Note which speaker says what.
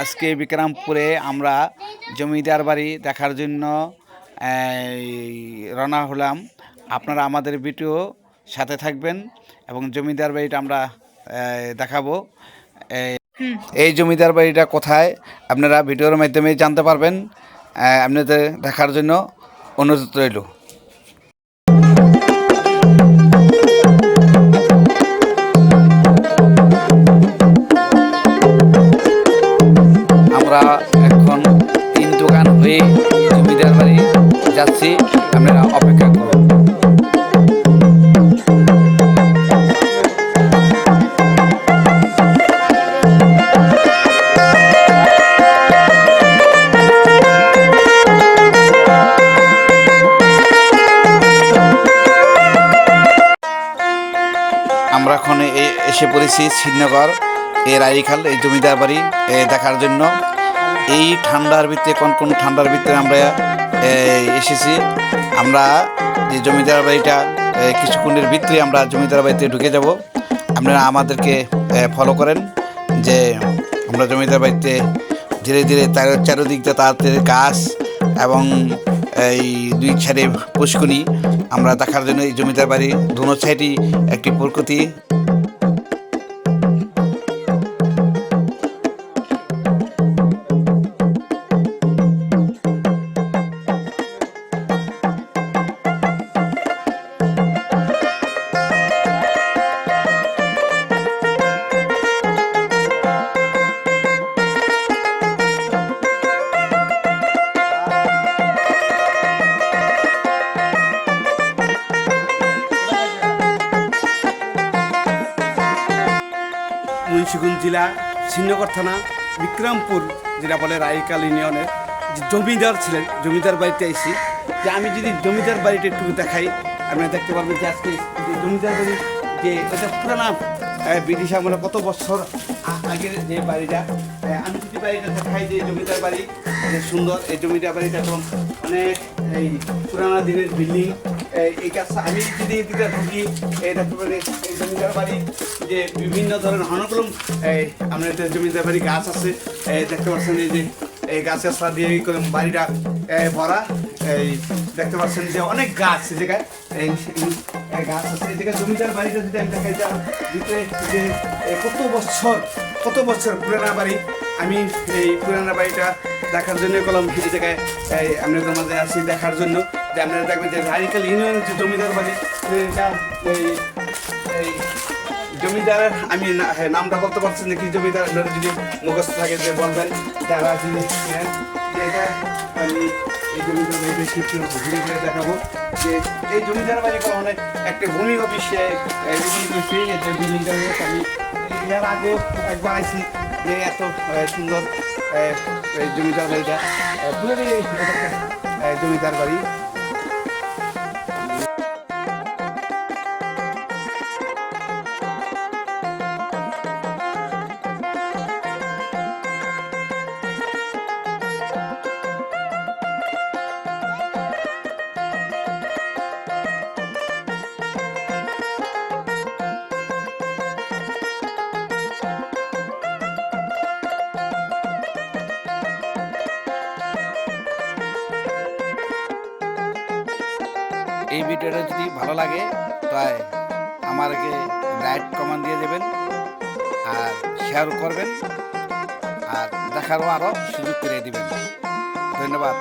Speaker 1: আজকে বিক্রমপুরে আমরা জমিদার বাড়ি দেখার জন্য রওনা হলাম। আপনারা আমাদের ভিডিও সাথে থাকবেন এবং জমিদার বাড়িটা আমরা দেখাবো। এই জমিদার বাড়িটা কোথায় আপনারা ভিডিওর মাধ্যমে জানতে পারবেন আপনাদের দেখার জন্য অনুরোধ রইল। আমরা এখন তিন দোকান হয়ে জমিদার বাড়ি যাচ্ছি। আপনারা অপেক্ষা করুন। আমরা এখন এসে পড়েছি শ্রীনগর এর রাইখাল এই জমিদার বাড়ি দেখার জন্য। এই ঠান্ডার ভিতরে, কোন কোন ঠান্ডার ভিতরে আমরা এসেছি, আমরা যে জমিদার বাড়িটা কিছুক্ষণের ভিতরে আমরা জমিদার বাড়িতে ঢুকে যাব। আপনারা আমাদেরকে ফলো করেন যে আমরা জমিদার বাড়িতে ধীরে ধীরে তার চারিদিক দিয়ে তাদের গাছ এবং এই দুই সাইডে পুষ্কুনি আমরা দেখার জন্য এই জমিদার বাড়ি, দুনো সাইডই একটি প্রকৃতি।
Speaker 2: মুন্সিগঞ্জ জেলা শ্রীনগর থানা, বিক্রমপুর যেটা বলে রায়কাল ইউনিয়নের যে জমিদার ছিলেন, জমিদার বাড়িতে আইসি যে আমি যদি জমিদার বাড়িটা একটু দেখাই, আপনারা দেখতে পারবেন যে আজকে জমিদার বাড়ি যে এটা পুরানা ব্রিটিশ আমলে কত বছর আগের যে বাড়িটা আমি যদি বাড়িটা দেখাই যে জমিদার বাড়ি সুন্দর, এই জমিদার বাড়িটা এখন অনেক, এই পুরানা দিনের বিল্ডিং আমি যদি এদিকে ঢুকি দেখতে এই জমিদার বাড়ি, যে বিভিন্ন ধরনের অনেকগুলো এই আমাদের জমিদার বাড়ি গাছ আছে দেখতে পাচ্ছেন এই যে এই গাছ গাছরা দিয়ে এই বাড়িটা ভরা, এই, দেখতে পাচ্ছেন যে অনেক গাছ জায়গায় গাছ আছে এই জায়গায় জমিদার বাড়িটা যদি আমি দেখাই যাই ভিতরে যে কত বছর কত বছর পুরানা বাড়ি? আমি এই পুরানা বাড়িটা দেখার জন্য কলম এই জায়গায় আমরা মাঝে আসি দেখার জন্য। যে আপনারা দেখবেন যে রাইকাল ইউনিয়নের যে জমিদার বাড়ি এই এই জমিদার আমি হ্যাঁ, নামটা বলতে পারছি না কি জমিদার আপনারা যদি মুখস্থ থাকে যে বলবেন যারা যদি এটা আমি এই জমিদার বাড়িতে শিখছি ঘুরে ঘুরে দেখাবো যে এই জমিদার বাড়ি কারণে একটা ভূমি অফিসে রয়েছে আমি এর আগেও একবার আইছি যে এত সুন্দর জমিদার বাড়িটা জমিদার বাড়ি।
Speaker 1: এই ভিডিওটা যদি ভালো লাগে, তাই আমাকে লাইক কমেন্ট দিয়ে দেবেন আর শেয়ার করবেন আর দেখারও আরও সুযোগ করে দেবেন। ধন্যবাদ।